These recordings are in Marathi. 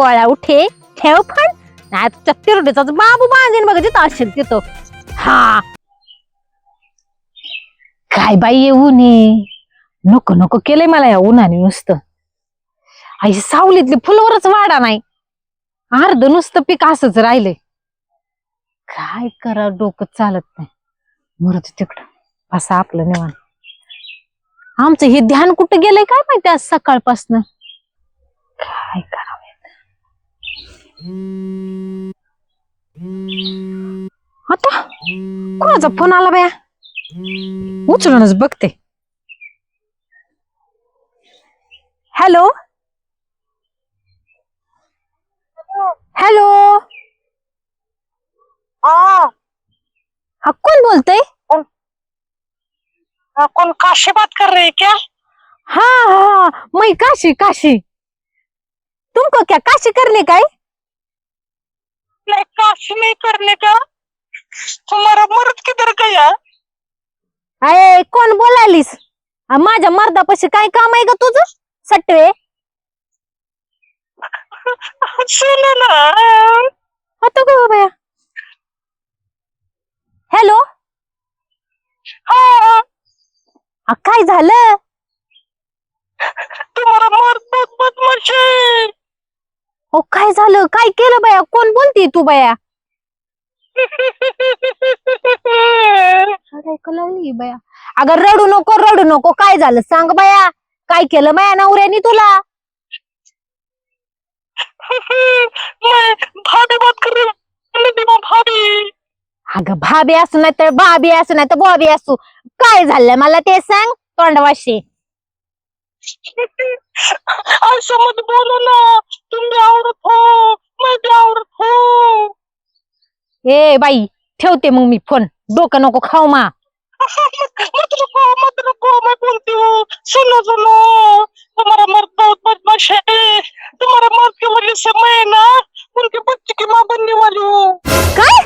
गोळ्या उठे ठेव पण. नाही तुझ्या तिरडीचा बाबू बांधेन बघ तिथं असेल तिथं. हा. काय बाई येऊ नये नको नको केलंय मला या उन्हाने नुसतं. आई सावलीतली फुलवरच वाडा नाही. अर्ध नुसतं पीक असंच राहिलंय. काय करा डोकं चालत नाही. मरत तिकडं. असं आपलं निवान आमचं हे ध्यान कुठं गेलंय काय माहिती आज सकाळपासनं? काय काय? आता कोणाचा फोन आला बाया? उचलूनच बघते. हॅलो? हॅलो? हाँ. कोण बोलतय? कौन काशी बात कर रही क्या? हा हा मैं काशी काशी. तुमको क्या काशी करने का है नहीं काशी नहीं करने का? तुम्हारा मर्द किधर गया अरे कोण बोलालीस? आ, माझ्या मर्दापाशी काय काम आहे का तुझं? सटवे? सुनो ना. होतो का बाया हॅलो? हाँ काय झालं? तुम्हारा मर्द बहुत बदमाश है हो काय झालं? काय केलं बाया? कोण बोलती तू बाया? लागली बाया. अगं रडू नको रडू नको. काय झालं? सांग बाया. काय केलं बाया नवऱ्यानी तुला? भाभी भाभी अगं भाभी असू नाही तर भाभी असू नाही तर बॉबी असू. काय झालं? मला ते सांग तोंडवाशी. ऐसा मत बोलो ना तुम भी औरत हो मैं भी औरत हूँ. ए बाई ठेवते मग मी फोन डोकं नको खाऊ मा. मत रुको मत रुको मैं बोलती हूँ. सुनो सुनो. तुम्हारा मर्द बहुत बदमाश है तुम्हारा मर्द की वजह से मैं ना? उनके बच्चे की माँ बनने वाली हूँ. काय?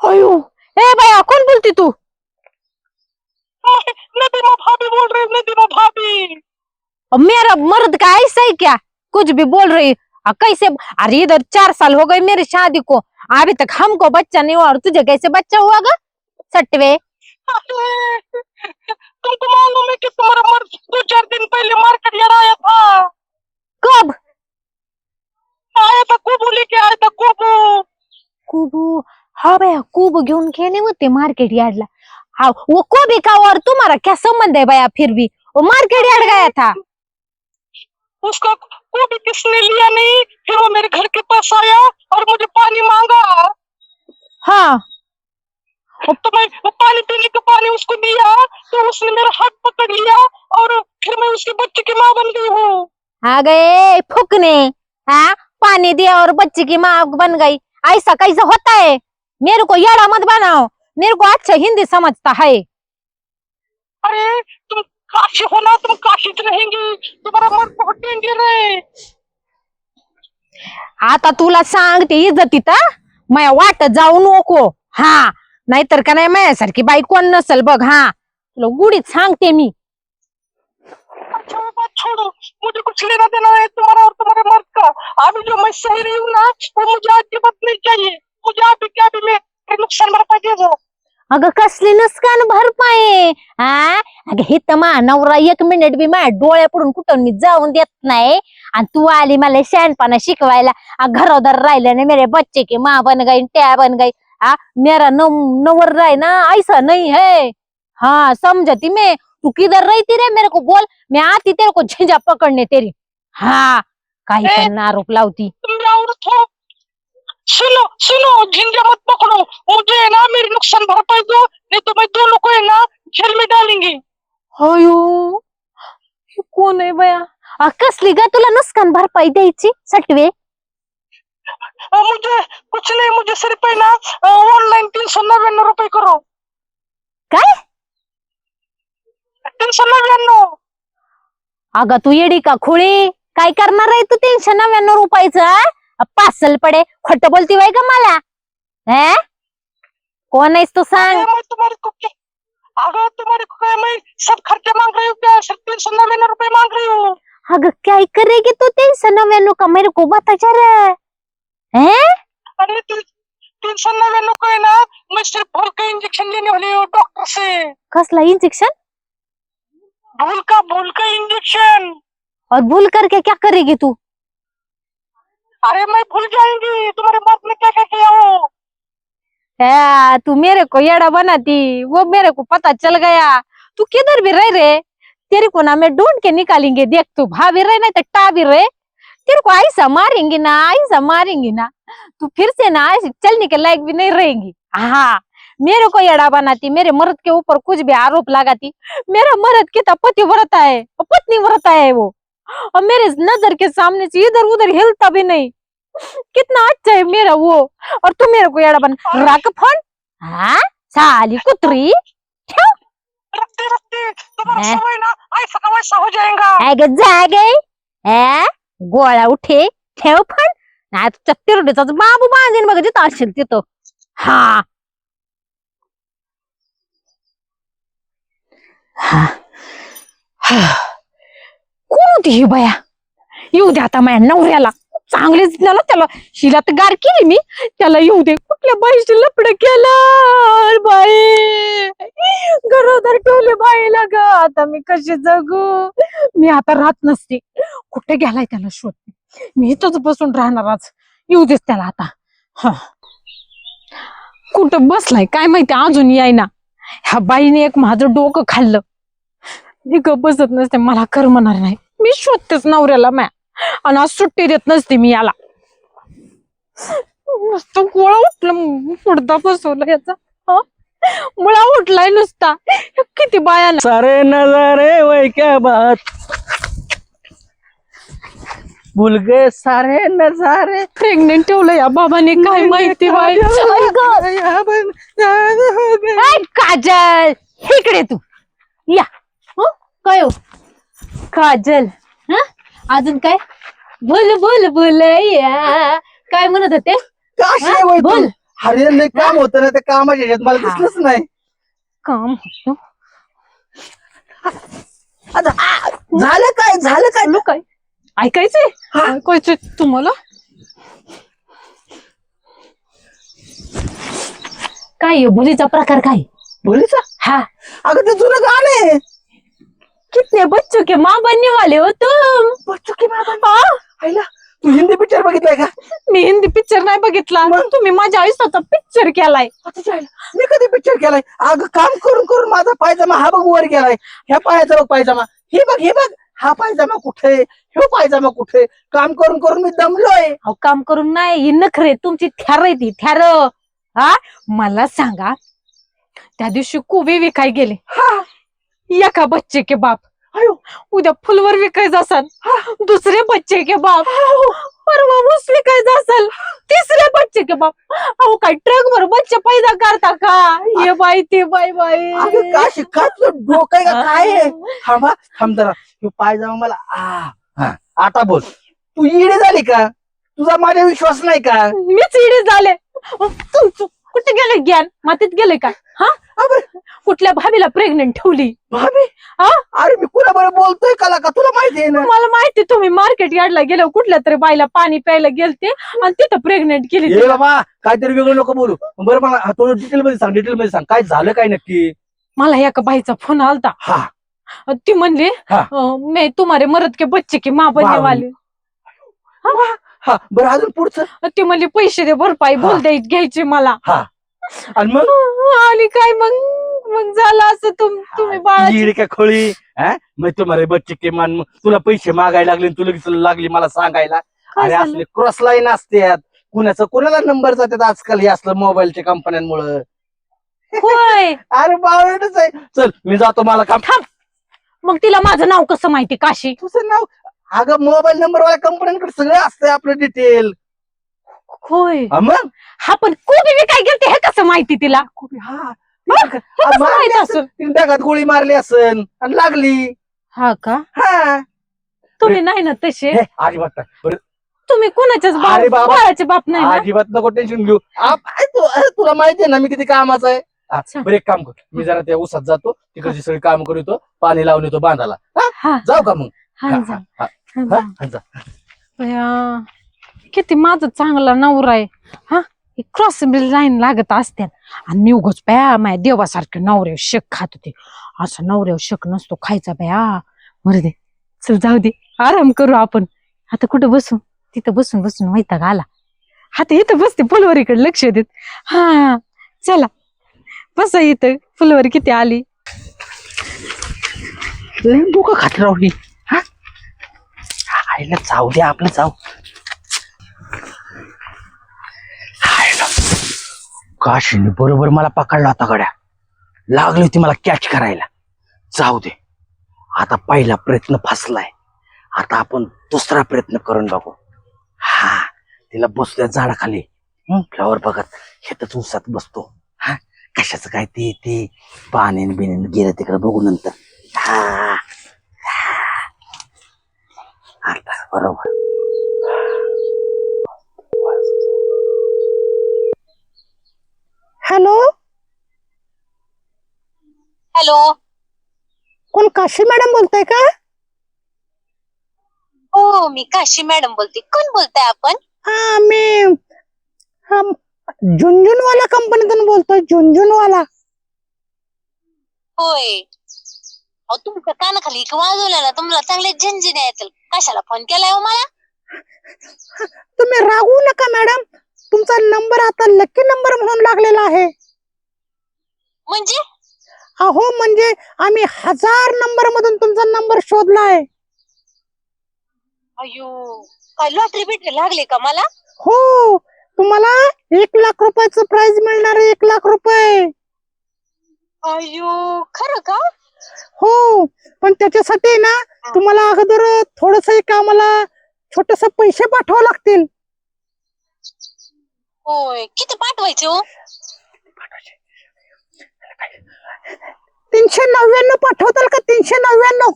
अयो. ए बाया कोण बोलती तू? नदीमा भाभी बोल रही नदीमा भाभी। अब मेरा मर्द का ऐसा ही क्या? कुछ भी बोल रही आ, कैसे अरे इधर चार साल हो गए मेरी शादी को अभी तक हमको बच्चा नहीं हुआ और तुझे कैसे बच्चा हुआ गा? सटवे। तुमको मालूम है कि तुम्हारा मर्द दो चार दिन पहले मार्केट यार्ड आया था। कब? आया था कोबू लेके आया था कोबू। कुबू? हाँ भैया कुबू घेऊन खेळले होते मार्केट यार्डला हाँ वो कोबी का और तुम्हारा क्या संबंध है भैया फिर भी? वो मार्केट यार्ड गया था। उसका कोबी किसने लिया नहीं? फिर वो मेरे घर के पास आया और मुझे पानी मांगा। हाँ। तो मैं वो पानी पीने का पानी उसको दिया तो उसने मेरा हाथ पकड़ लिया और फिर मैं उसके बच्चे की माँ बन गई हूँ। आ गए फुकने। हाँ पानी दिया और बच्चे की माँ बन गई। ऐसा कैसा होता है? मेरे को यारा मत बनाओ। मेरे को अच्छा हिंदी समझता है। अरे तुम काशी हो ना तुम काशी रहेंगी तुम्हारा मन बहुत डेंजर है आता तुला सांगते इज्जतीत? माया वाट जाऊ नको। हा नाहीतर का नाही माझ्यासारखी बाई कोण नसल बघ हा. तुला गुढीत सांगते मी. अच्छा वो बात छोड़ो. मुझे कुछ लेना देना है तुम्हारा और तुम्हारे मर्द का. अभी जो मैं सही रही हूँ ना वो मुझे आज की बात नहीं चाहिए. मुझे क्या भी मैं नुकसान भरपाई दे दो अगं कसली नुसकान भरपाई हा अगं हे तर मा नवरा एक मिनिट बी माझ्या डोळ्या पडून कुठं मी जाऊन देत नाही. आणि तू आली मला शहाणपणा शिकवायला. घरोदर राहिले ना मेरे बच्चे की माँ बन गई त्या बन गई. आ मेरा नव नवर राय ना ऐसा नहीं है. हाँ समझती मैं. तू किधर रहती रे मेरे को बोल. मैं आती तेरे को झिंझा पकड़ने तेरी. हाँ काही पण आरोप लावती. सुनो सुनो झिंझा मत पकड़ो. मुझे है ना मेरी नुकसान भरपाई दो नहीं तो मैं दोनों को है ना जेल में डालेंगे अयो हे कोण आहे बया? आ, कसली ग तुला नुकसान भरपाई द्यायची? सटवे. मुझे कुछ नहीं मुझे सिर्फ है ना ऑनलाइन तीन सौ नव्याण्णव रुपये करो. काय? तीन सौ नव्याण्णव. अगं तू येडी का खुळी? काय करणार आहे तू तीनशे नव्याण्णव रुपयाचं पासल पडे खोट बोलती वय का मला? हे? कोण आहेस तू सांग? अरे मैं तुम्हारे को क्या अगर तुम्हारे को क्या मैं सब खर्चे मांग रही हूँ क्या? सिर्फ़ तीन सौ नव्याण्णव रुपये मांग रही हूँ। अगं काय करेगी तू तीन सौ नव्याण्णव का? मेरे को बता जरा हैं। अरे तीन तीन सौ का है ना? मैं सिर्फ़ भूल का इंजेक्शन लेने वाली हूँ डॉक्टर से। कसला इंजेक्शन भूल का भूल का इंजेक्शन और भूल करके क्या करेगी तू? अरे मैं भूल जाएँगी, तुम्हारे बाप ने क्या क्या किया हो तू मेरे को येड़ा बनाती, वो मेरे को पता चल गया। तू किधर भी रह रे? तेरे को ना मैं ढूंढ के निकालेंगे, देख तू भाभी रहे नहीं तो टा भी रहे। तेरे को ऐसा मारेंगे ना, ऐसा मारेंगे ना, तू फिर से ना ऐसे चलने के लायक भी नहीं रहेंगी। हाँ मेरे को येड़ा बनाती, मेरे मर्द के ऊपर कुछ भी आरोप लगाती, मेरा मर्द कितना पति व्रता है, पत्नी व्रता है वो। और मेरे नज़र के सामने से इधर उधर हिलता भी नहीं। कितना अच्छा है मेरा वो। और तू मेरे को येड़ा बना। रख फ़ोन। हाँ? साली कुतरी। रखते रखते। तुम्हारा समय ना ऐसा का वैसा हो जाएगा। ए गोळ्या उठे। ठेव पण नाही तुझ्या तिरडीचाच बाबू बांधीन बघ जिथं तिथं हा। हा. होती ही बाया. येऊ दे आता माझ्या नवऱ्याला. चांगलेच त्याला त्याला. शिला तर गार केली मी. त्याला येऊ दे. कुठल्या बाईशी लपड केलं बाई? घरोदर ठेवले बाईला ग. आता मी कशी जगू? मी आता राहत नसते. कुठे गेलाय त्याला शोध? मी इथंच बसून राहणार आज. येऊ देस त्याला आता. हा. कुठं बसलाय? काय माहिती? अजून यायना. ह्या बाईने एक माझं डोकं खाल्लं. मी ग बसत नसते. मला करमणार नाही. मी शोधतेच नवऱ्याला मॅ आणि आज सुट्टी देत नसते मी याला. नुसतं गोळा उठलं पुडदा बसवलं याचा. हा? मुळा उठलाय नुसता. किती बाया सारे नजारे वही क्या बात. भूल गए सारे नजारे. प्रेग्नेंट ठेवलं या बाबाने काय माहिती बाई. ऐ, काजल इकडे तू. या. हं? काय हो? काजल. हं? अजून काय? बोल बोल बोल या काय म्हणत होते? हा? वय बोल. अरे लय काम होतं ना ते कामाच्या ह्याच्यात. मला. दिसलंच नाही. काम होतं. आता, आ, झालं काय? झालं काय? बोलू काय? ऐकायचंय? ऐकायचंय तुम्हाला? काय आहे? बोलीचा प्रकार काय? बोलीचा हा. अगं ते जुनं गाणं आहे. कितने बच्चों के माँ बनने वाले हो तुम? बच्चू की हा? आईला तू हिंदी पिक्चर बघितलाय का? मी हिंदी पिक्चर नाही बघितला. तुम्ही माझ्या आयुष्याचा पिक्चर केलाय. आता. मी कधी पिक्चर केलाय? अगं काम करून करून माझा पायजामा हा बघ वर गेलाय. ह्या पायाचा बघ पायजामा. हे बघ हे बघ. हा पायजामा कुठे? ह्यो पायजामा कुठे? काम करून करून मी दमलोय. अहो काम करून नाही. ही नखरे तुमची थ्यार आहे ती. थ्यार. हा? मला सांगा त्या दिवशी कुबे विकाय गेले. हा. एका बच्चे के बाप. अयो उद्या फुलवर विकायचं असाल दुसरे बच्चे के बाप. परवा ऊस विकायचा असेल तिसरे बच्चे के बाप. अहो काय ट्रक वर बच्चे पैदा करता का? ये बाई ते बाई बाई. अगं का शिका तुझं डोकं का? काय आहे? थांबा थांब जरा. ह्यो पायजामा मला. आ हा. आता बोल. तू इडे झाली का? तुझा माझ्या विश्वास नाही का? मीच इडे झाले. तुमचं कुठे गेले ज्ञान? मातीत गेले काय? हा? कुठल्या भाभीला प्रेग्नेंट ठेवली? भाभी? हा? अरे मी कुणाबरोबर बोलतोय कला का? तुला माहिती आहे ना? मला माहिती तुम्ही मार्केट यार्डला गेलो कुठल्या तरी बाईला पाणी प्यायला गेलते आणि तिथं प्रेग्नेंट केली तिला. बाबा काहीतरी वेगळं नको बोलू. बरं मला हा, थोडं डिटेल मध्ये सांग डिटेल मध्ये सांग. काय झालं काय नक्की? मला एका बाईचा फोन आलता. हा. ती म्हणली हा. अं, मैं तुम्हारे मरद के बच्चे की माँ बनने. वाली. हा. बरं अजून पुढचं? ती म्हणली पैसे दे भरपाई बोल हा. द्याय घ्यायची मला. आणि मग? आणि काय मग? मग झालं असं तुम तुम्ही येडी का खोळी? हा? मग तुम्हाला बच्चे के मान तुला पैसे मागायला लागले आणि तुला लगेच लागली मला सांगायला. काय अरे झालं? असले क्रॉस लाईन असतात. कुणाचं कोणाला नंबर जातात आजकाल हे असलं मोबाईलच्या कंपन्यांमुळं होय. अरे बावळटच आहे. चल मी जातो मला काम. मग तिला माझं नाव कसं माहिती काशी? तुझं नाव अगं मोबाईल नंबर वाल्या कंपन्यांकडे सगळं असतंय आपलं डिटेल होय. मग? हा पण कोणी बी काय गेलते हे कसं माहिती तिला? हा. हे कसं माहीत असेल? तीन गोळी मारली असन आणि लागली. हा का? हा. तुम्ही नाही ना तसे? हे, अजिबात नाही. बरं, तुम्ही कोणाच्याच अरे बाप बाबा. बाळाचे बाप नाही ना? अजिबात नको टेन्शन घेऊ. आप- अरे तू- अरे तुला माहितीये ना मी किती कामाचा आहे? हा, अच्छा. बरं एक काम कर. मी जरा त्या उसात जातो. तिकडची सगळी काम करतो पाणी लावून येतो बांधाला. हा? हा. जाऊ का मग? हा जा. हा, हा. जा. हा, जा. बया, किती माझा चांगला नवरा आहे. हा? क्रॉस लाईन लागत असते आणि मी उगाच बया माझ्या देवासारखं नवऱ्यावर शक खात होते. असं नवऱ्यावर शक नसतो खायचा बया. मरू दे. चल जाऊ दे. आराम करू आपण. आता कुठं बसू? तिथं बसून बसून वैताग आला. आता इथं बसते फुलवरीकडे लक्ष देत. हा चला. बसा इथं. फुलवरी किती आली? लय डोकं खात राहू ही. हा? आईला जाऊ दे आपलं जाऊ. काशीने बरोबर मला पकडला होता गड्या. लागली होती मला कॅच करायला. जाऊ दे. आता पहिला प्रयत्न फसलाय. आता आपण दुसरा प्रयत्न करून बघू. हा तिला बसल्या झाडाखाली. फ्लॉवर बघत हेतच उसात बसतो. हा कशाचं काय ते ते. पाणी बिने गेलं तिकडे बघू नंतर. हा हा. आता बरोबर. हॅलो? हॅलो? कोण काशी मॅडम बोलताय का? हो मी काशी मॅडम बोलते. कोण बोलताय आपण? हा मी हा झुंझुनवाला कंपनीतून बोलतोय झुंझुनवाला. होय. अहो तुमच्या कानाखाली एक वाजवलं ना तुम्हाला चांगले झंझिने येतील. कशाला फोन केलाय हो मला? तुम्ही रागवू नका मॅडम. तुमचा नंबर आता लकी नंबर म्हणून लागलेला आहे. म्हणजे? अहो म्हणजे आम्ही हजार नंबर मधून तुमचा नंबर शोधलाय. अयो काय लॉटरी बिटरी लागली का मला? हो तुम्हाला एक लाख रुपयाचं प्राइज मिळणार आहे एक लाख रुपये. अयो खरं का? हो पण त्याच्यासाठी ना तुम्हाला अगोदर थोडस एक आम्हाला छोटस पैसे पाठवावं लागतील. होय. किती पाठवायचे हो? तीनशे नव्याण्णव पाठवताल का? तीनशे नव्याण्णव.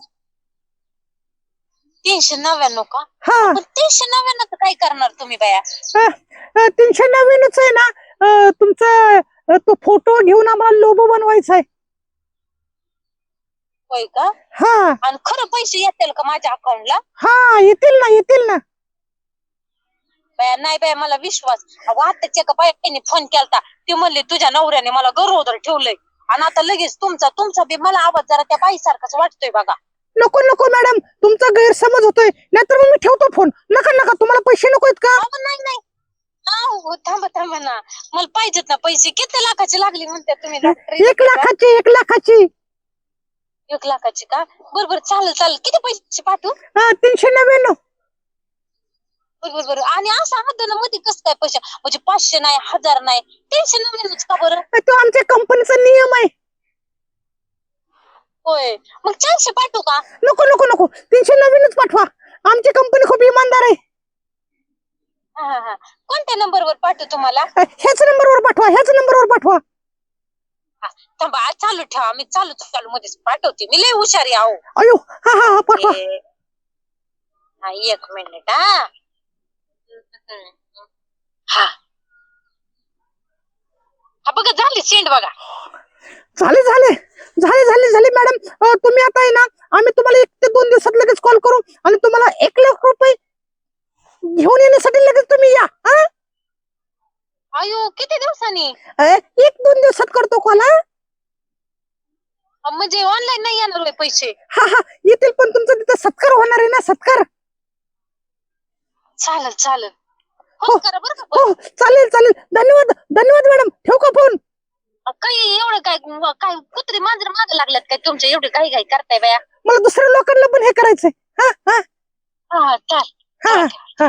तीनशे नव्याण्णव का? हा. पण तीनशे नव्याण्णव काय करणार तुम्ही बाया? अ, तीनशे नव्याण्णवच आहे ना अ, तुमचा अ, तो फोटो घेऊन आम्हाला लोबो बनवायचा आहे. होय का? हा. आणि खरं पैसे येतील का माझ्या अकाउंटला हा येतील ना येतील ना. बाया नाही बाया मला विश्वास. अहो आताच्या एका बायाने फोन केलता. ती म्हणली तुझ्या नवऱ्याने मला गरोदर ठेवलंय. आणि आता लगेच तुमचा तुमचा बी मला आवाज जरा त्या बाई सारखाच वाटतोय बघा. नको नको मॅडम तुमचा गैरसमज होतोय. नाहीतर मग मी ठेवतो फोन नका नका. तुम्हाला पैसे नको आहेत का? अहो नाही नाही. अहो थांबा थांबा ना. मला पाहिजेत ना पैसे. किती लाखाचे लागले म्हणते तुम्ही डॉक्टर एक लाखाची एक लाखाची. एक लाखाचे का? बरोबर चालेल चालेल. किती पैसे पाठवू? हा तीनशे नव्याण्णव. बरोबर बरोबर आणि असं हाताना मध्ये कसं काय पैसे? म्हणजे पाचशे नाही हज़ार नाही टेन्शन नव्हतं का बरं? तो आमच्या कंपनीचा नियम आहे. होय. मग चारशे पाठवू का? नको नको नको. तीनशे नव्याण्णवच पाठवा. आमची कंपनी खूप इमानदार आहे. हा हा हा. कोणत्या नंबरवर पाठवू तुम्हाला? ह्याच नंबरवर पाठवा ह्याच नंबरवर पाठवा. थांबा आज चालू ठेवा. मी चालू चालू मध्येच पाठवते. मी लय हुशार आहे. अयो हा हा हा पाठवा. ए, हा एक मिनिट हा. सेंड बघा. झाले झाले. झाले झाले झाले मॅडम. तुम्ही आता आहे ना आम्ही तुम्हाला एक ते दोन दिवसात लगेच कॉल करू आणि तुम्हाला एक लाख रुपये घेऊन येण्यासाठी लगेच तुम्ही या हा? अयो किती दिवसांनी? एक दोन दिवसात करतो कॉल हा? म्हणजे ऑनलाईन नाही येणार पैसे. हा हा. येतील पण तुमचा तिथे सत्कार होणार आहे ना सत्कार? चालेल चालेल. हो पण. हो. चालेल चालेल. धन्यवाद धन्यवाद मॅडम. काय काय कुत्री मांजर माग लागल्यात काय तुमच्या एवढी काही काही करताय बाया. मला दुसऱ्या लोकांना पण हे करायचंय. हा हा. हा चाल. हा हा.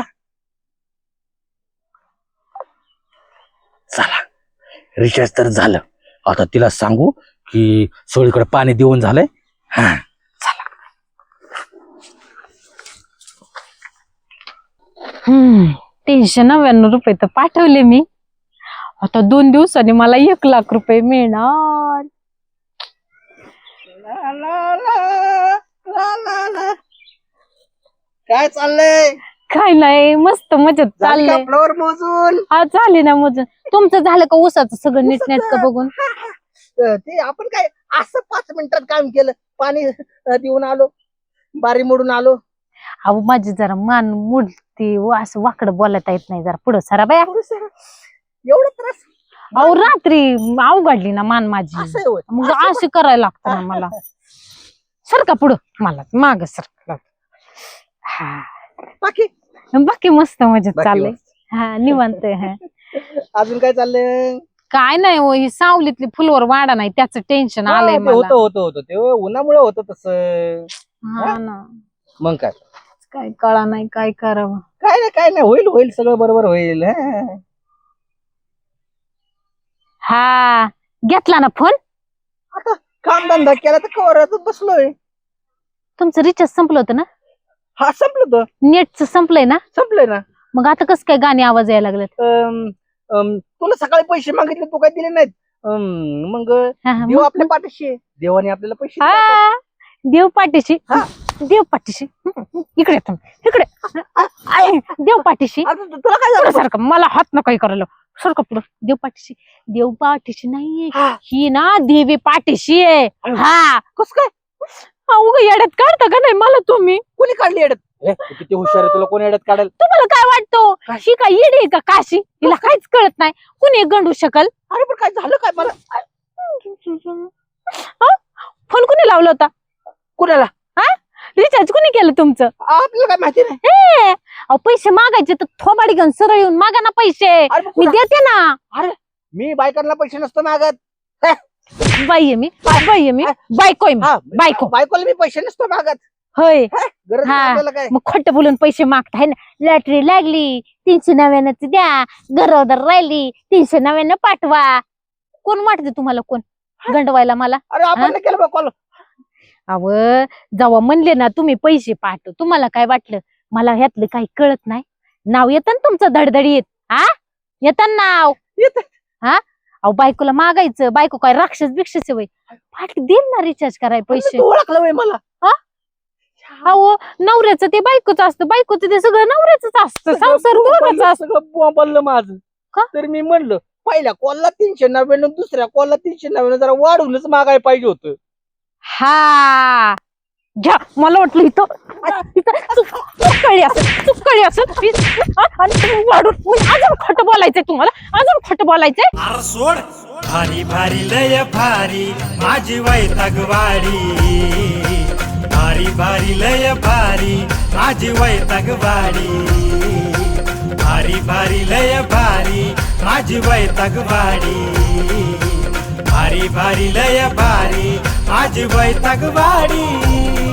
चला. रिचार्ज तर झालं. आता तिला सांगू की सगळीकडे पाणी देऊन झालंय. हा हम्म तीनशे नव्याण्णव रुपये तर पाठवले मी. आता दोन दिवसांनी मला एक लाख रुपये मिळणार. ला, ला, ला, ला, ला, ला. काय चाललंय? काय नाही मस्त मजेत चाललंय. फ्लोअर मोजून? हा चालेल ना मग तुमचं झालं का ऊसाचं सगळं नीट नेटकं बघून? अ, ते आपण काय असं पाच मिनिटात काम केलं पाणी अ, देऊन आलो बारी मोडून आलो. अहो माझी जरा मान मुडती व असं वाकडं बोलता येत नाही जरा. पुढं सरा बाया. एवढं त्रास अहो रात्री अवघडली ना मान माझी. असं होय. मग असं करायला लागतं ना मला. सरका पुढं मला माग सरका हा. बाकी? बाकी मस्त मजेत बाकी चाललंय. हा निवांत आहे, हा. अजून काय चाललंय? काय नाही हो ही सावलीतली फुलवर वाडा नाही त्याचं टेन्शन आलंय हा, ते होतं मला. होतं होतं ते उन्हामुळे होतं तसं. हा ना. मग काय? काय कळा नाही काय करावं. काय नाही काय नाही. होईल होईल. सगळं बरोबर होईल. हा. हा. घेतला ना फोन? आता काम धंदा केला तर कवर बसलोय. तुमचं रिचार्ज संपलं होतं ना? हा संपलं तर नेटचं संपलंय ना? संपलंय ना. मग आता कसं काय गाणी आवाज यायला लागलेत अम, अम, तुला सकाळी पैसे मागितले तू काय दिले नाहीत? अम, मग हा, हा, देव मग- आपल्या पाठीशी आहे. देवाने आपल्याला पैसे दिले. हा देव पाठीशी. हा. देव पाठीशी. इकडे येतो इकडे. देव पाठीशी. तु- तुला काय झालं? सारखं मला हात न काही करायला सारखं पुढं देव पाठीशी. देव पाठीशी नाहीये. हा, ही ना देवी पाठीशी आहे. हा. कस काय? उग येड्यात काढता का नाही मला तुम्ही? कोणी काढली येड्यात? ए, तू किती हुशार आहे तुला कोणी येड्यात काढेल? तुम्हाला काय वाटतो? ही काय येडी आहे का काशी? हिला काहीच कळत नाही. कुणी गंडू शकल? अरे पण काय झालं काय मला? फोन कुणी लावला होता? कुणाला? रिचार्ज कुणी केलं तुमचं? आपल्याला काय माहिती नाही. ए, अहो पैसे मागायचे तर थोबाडी घेऊन सरळ येऊन मागा ना पैसे. अरे मी देते ना. मी बायकांना पैसे नसतो मागत. बाई आहे मी. बाई आहे मी. बायको आहे मी. हा बायको. बायकोला मी पैसे नसतो मागत. होय. गरज हा. नाही आपल्याला काय. मग खोटं बोलून पैसे मागताय ना. लॅटरी लागली तीनशे नव्याण्णव द्या. गरोदर राहिली तीनशे नव्याण्णव पाठवा. कोण वाटते तुम्हाला कोण? गंडवायला मला? अरे आपण नाही केलं बा कॉल अव जेव्हा म्हणले ना तुम्ही पैसे पाठव. तुम्हाला काय वाटलं? मला ह्यातलं काही कळत नाही. नाव येतं ना तुमचं धडधडीत? हा येतं नाव? येतं. हा अहो बायकोला मागायचं. बायको काय राक्षस बिक्षस वय. फाट देईल ना रिचार्ज कराय पैसे. तू ओळखलं वय मला. अहो नवऱ्याचं ते बायकोचं असतं. बायकोचं ते सगळं नवऱ्याच असतं. संसार दोघांचा असतं. सगळं माझं. का? तर मी म्हणलं पहिल्या कॉलला तीनशे नव्याण्णव दुसऱ्या कॉलला तीनशे नव्याण्णव जरा वाढवूनच मागायला पाहिजे होतं. हा. घ्या. मला वाटलं इथं चुक- चुकळी असेल चुकळी असेल इ- हा, आणि तुम्ही वाढून अजून खोटं बोलायचंय तुम्हाला. अजून खोटं बोलायचंय. आर सोड. भारी भारी लय भारी. माझी वैतागवाडी भारी भारी लय भारी. माझी वैतागवाडी भारी भारी लय भारी. माझी वैतागवाडी भारी भारी लय भारी. माझी वैतागवाडी